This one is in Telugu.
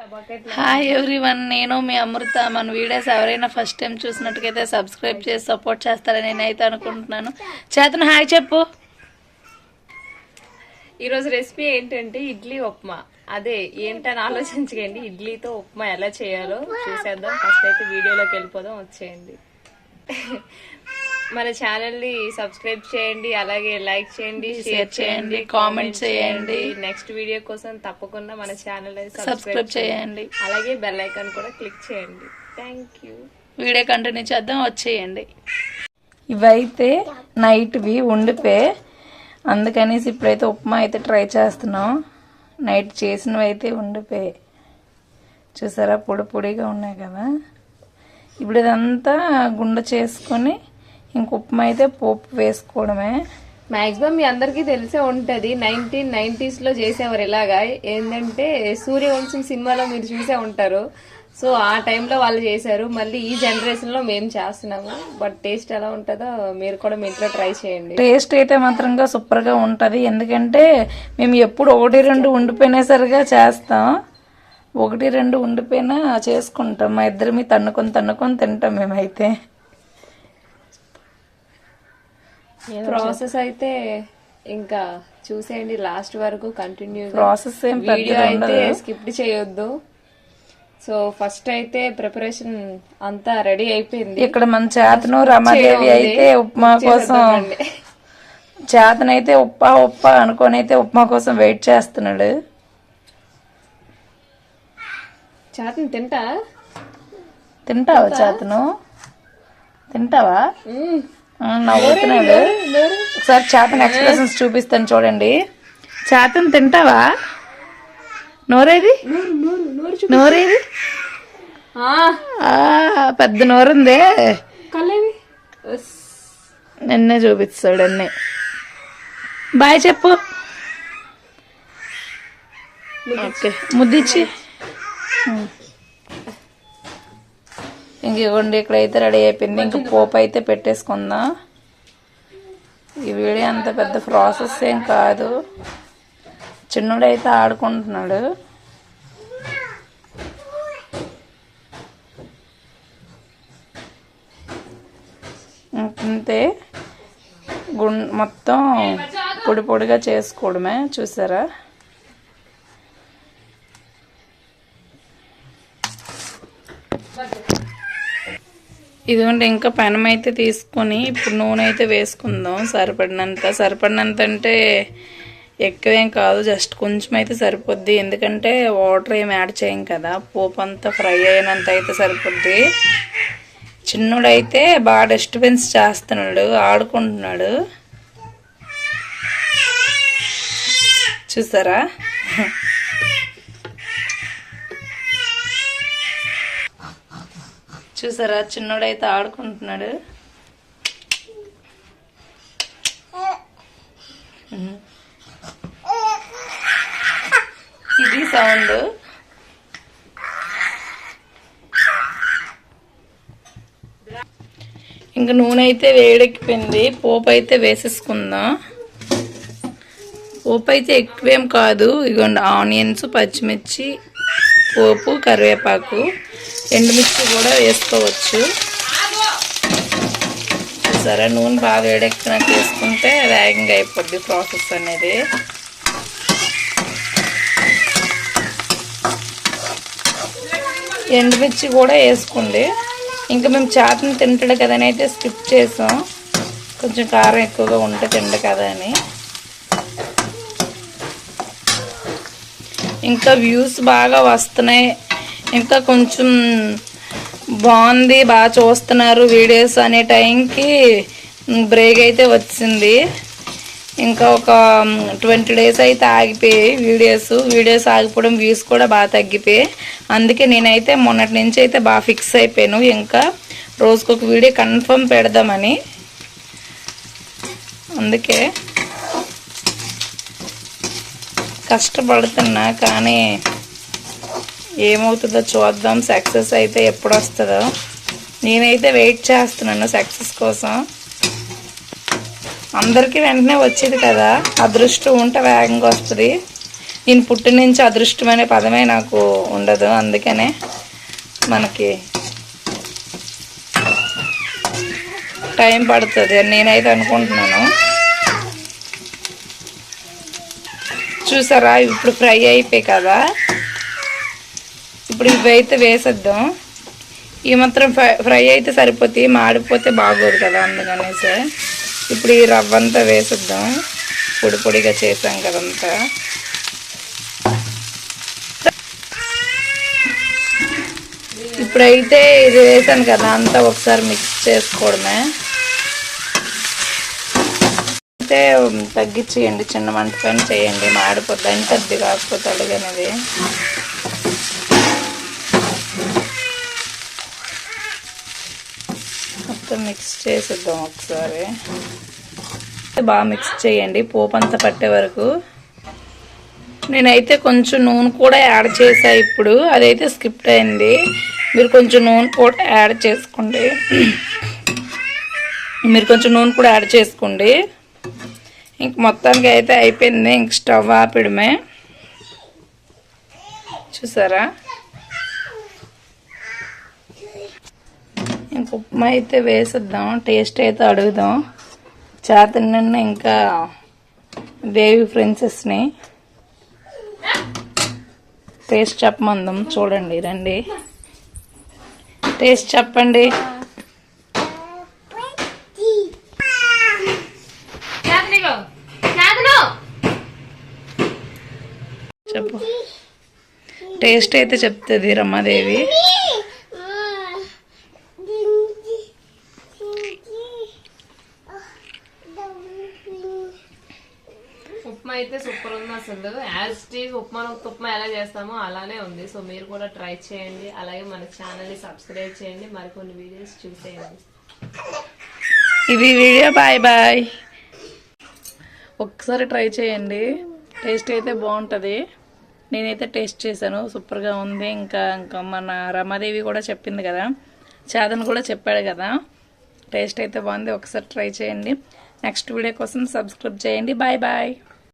హాయ్ ఎవ్రీవన్ నేను మీ అమృత. మన వీడియోస్ ఎవరైనా ఫస్ట్ టైం చూసినట్టుకైతే సబ్స్క్రైబ్ చేసి సపోర్ట్ చేస్తారని నేనైతే అనుకుంటున్నాను. చేతను హాయ్ చెప్పు. ఈరోజు రెసిపీ ఏంటంటే ఇడ్లీ ఉప్మా. అదే ఏంటని ఆలోచించకండి. ఇడ్లీతో ఉప్మా ఎలా చేయాలో చూసేద్దాం. ఫస్ట్ అయితే వీడియోలోకి వెళ్ళిపోదాం. వచ్చేయండి. మన ఛానల్ని సబ్స్క్రైబ్ చేయండి అలాగే లైక్ చేయండి షేర్ చేయండి కామెంట్ చేయండి. నెక్స్ట్ వీడియో కోసం తప్పకుండా మన ఛానల్ సబ్స్క్రైబ్ చేయండి. అలాగే బెల్ ఐకాన్ కూడా క్లిక్ చేయండి. థ్యాంక్ యూ వీడియో కంటిన్యూ చేద్దాం వచ్చేయండి. ఇవైతే నైట్వి ఉండిపోయి. అందుకనేసి ఇప్పుడైతే ఉప్మా అయితే ట్రై చేస్తున్నాం. నైట్ చేసినవి అయితే ఉండిపోయి. చూసారా? పొడి పొడిగా ఉన్నాయి కదా. ఇప్పుడు ఇదంతా గుండె చేసుకొని ఇంక ఉప్మా అయితే పోపు వేసుకోవడమే. మాక్సిమం మీ అందరికీ తెలిసే ఉంటది నైన్టీన్ నైన్టీస్లో చేసేవారు ఇలాగా ఏంటంటే సూర్యవంశం సినిమాలో మీరు చూసే ఉంటారు. సో ఆ టైంలో వాళ్ళు చేశారు. మళ్ళీ ఈ జనరేషన్లో మేము చేస్తున్నాము. బట్ టేస్ట్ ఎలా ఉంటుందో మీరు కూడా మీ ఇంట్లో ట్రై చేయండి. టేస్ట్ అయితే మాత్రంగా సూపర్గా ఉంటుంది. ఎందుకంటే మేము ఎప్పుడు ఒకటి రెండు ఉండిపోయినా సరిగా చేస్తాం. ఒకటి రెండు ఉండిపోయినా చేసుకుంటాం. మా ఇద్దరిమి తన్నుకొని తన్నుకొని తింటాం మేమైతే. ప్రాసెస్ అయితే ఇంకా చూసేయండి లాస్ట్ వరకు కంటిన్యూ ప్రాసెస్ ఏం వీడియో అయితే స్కిప్ చేయొద్దు. సో ఫస్ట్ అయితే ప్రిపరేషన్ అంతా రెడీ అయిపోయింది. ఇక్కడ మన చేతను రమాదేవి అయితే ఉప్మా కోసం. చేతనైతే ఉప్ప ఉప్ప అనుకొని అయితే ఉప్మా కోసం వెయిట్ చేస్తున్నాడు. చేతను తింటా? తింటావా చేతను? తింటావా? నవ్వుతున్నాడు ఒకసారి చేతన్ ఎక్స్ప్రెషన్స్ చూపిస్తాను చూడండి. చేతన్ తింటావా? నోరేది? నోరేది? పెద్ద నోరుందే. నిన్నే చూపిస్తాడు అన్ని బాయ్ చెప్పు. ఓకే. ముద్దిచ్చి. ఇంక ఇవ్వండి ఇక్కడైతే రెడీ అయిపోయింది. ఇంక పోపు అయితే పెట్టేసుకుందాం. ఈ వీడియో అంత పెద్ద ప్రాసెస్ ఏం కాదు. చిన్నోడైతే ఆడుకుంటున్నాడు. అంతే గుం మొత్తం పొడి పొడిగా చేసుకోవడమే చూసారా? ఇదిగోండి ఇంకా పెనం అయితే తీసుకొని ఇప్పుడు నూనె అయితే వేసుకుందాం. సరిపడినంత సరిపడినంత అంటే ఎక్కువేం కాదు జస్ట్ కొంచెం అయితే సరిపోద్ది. ఎందుకంటే వాటర్ ఏం యాడ్ చేయం కదా పోపు అంతా ఫ్రై అయినంత అయితే సరిపోద్ది. చిన్నోడైతే బాగా డిస్టర్బెన్స్ చేస్తున్నాడు ఆడుకుంటున్నాడు. చూసారా? చూసారా? చిన్నోడైతే ఆడుకుంటున్నాడు. ఇది సౌండ్. ఇంకా నూనె అయితే వేడెక్కిపోయింది. పోపు అయితే వేసేసుకుందాం. పోపు అయితే ఎక్కువేం కాదు. ఇగోండి ఆనియన్స్ పచ్చిమిర్చి పోపు కరివేపాకు. ఎండుమిర్చి కూడా వేసుకోవచ్చు. సరే నూనె బాగా వేడెక్కినాక వేసుకుంటే వేగంగా అయిపోద్ది ప్రాసెస్ అనేది. ఎండుమిర్చి కూడా వేసుకోండి. ఇంకా మేము చేతను తింటాడు కదా అని అయితే స్కిప్ చేసాం. కొంచెం కారం ఎక్కువగా ఉంటే తిండ కదా అని. ఇంకా వ్యూస్ బాగా వస్తున్నాయి. ఇంకా కొంచెం బాగుంది బాగా చూస్తున్నారు వీడియోస్ అనే టైంకి బ్రేక్ అయితే వచ్చింది. ఇంకా ఒక ట్వంటీ డేస్ అయితే ఆగిపోయాయి వీడియోస్. వీడియోస్ ఆగిపోవడం వ్యూస్ కూడా బాగా తగ్గిపోయాయి. అందుకే నేనైతే మొన్నటి నుంచి అయితే బాగా ఫిక్స్ అయిపోయాను. ఇంకా రోజుకొక వీడియో కన్ఫర్మ్ పెడదామని. అందుకే కష్టపడుతున్నా కానీ ఏమవుతుందో చూద్దాం. సక్సెస్ అయితే ఎప్పుడు వస్తుందో నేనైతే వెయిట్ చేస్తున్నాను సక్సెస్ కోసం. అందరికీ వెంటనే వచ్చేది కదా. అదృష్టం ఉంటే వేగంగా వస్తుంది. నేను పుట్టి నుంచి అదృష్టం అనే పదమే నాకు ఉండదు. అందుకనే మనకి టైం పడుతుంది అని నేనైతే అనుకుంటున్నాను. చూసారా? ఇప్పుడు ఫ్రై అయిపోయి కదా. ఇప్పుడు ఇవి అయితే వేసేద్దాం. ఈ మాత్రం ఫ్రై ఫ్రై అయితే సరిపోతాయి మాడిపోతే బాగోదు కదా అందుకనేసి. ఇప్పుడు ఈ రవ్వ అంతా వేసేద్దాం. పొడి పొడిగా చేసాం కదంతా. ఇప్పుడైతే ఇది వేసాను కదా అంతా ఒకసారి మిక్స్ చేసుకోవడమే. అయితే తగ్గించేయండి చిన్న మంట పైన చేయండి మాడిపోద్ది అంటే అది కాకపోతే అడుగనేది. మొత్తం మిక్స్ చేసేద్దాం ఒకసారి. బాగా మిక్స్ చేయండి. పోపు అంతా పట్టే వరకు. నేనైతే కొంచెం నూనె కూడా యాడ్ చేసా ఇప్పుడు. అదైతే స్కిప్ అయింది. మీరు కొంచెం నూనె కూడా యాడ్ చేసుకోండి. మీరు కొంచెం నూనె కూడా యాడ్ చేసుకోండి. ఇంక మొత్తానికి అయితే అయిపోయింది. ఇంక స్టవ్ ఆపిడమే. చూసారా? ఇంక ఉప్మా అయితే వేసేద్దాం టేస్ట్ అయితే అడుగుదాం. చేతన్న ఇంకా దేవి ఫ్రెండ్సెస్ని టేస్ట్ చెప్పమందాం చూడండి రండి. టేస్ట్ చెప్పండి. చెప్పు. టేస్ట్ అయితే చెప్తుంది రమాదేవి ఉప్మా అయితే సూపర్ ఉంది అసలు యాజ్ టీజ్ ఉప్మా ఉప్మా ఎలా చేస్తామో అలానే ఉంది. సో మీరు కూడా ట్రై చేయండి. అలాగే మన ఛానల్ని సబ్స్క్రైబ్ చేయండి. మరికొన్ని వీడియోస్ చూసేయండి. ఇది వీడియో బాయ్ బాయ్ ఒక్కసారి ట్రై చేయండి. టేస్ట్ అయితే బాగుంటుంది. నేనైతే టేస్ట్ చేశాను. సూపర్గా ఉంది. ఇంకా ఇంకా మన రమాదేవి కూడా చెప్పింది కదా. చాదన్ కూడా చెప్పాడు కదా. టేస్ట్ అయితే బాగుంది. ఒకసారి ట్రై చేయండి. నెక్స్ట్ వీడియో కోసం సబ్స్క్రైబ్ చేయండి. Bye bye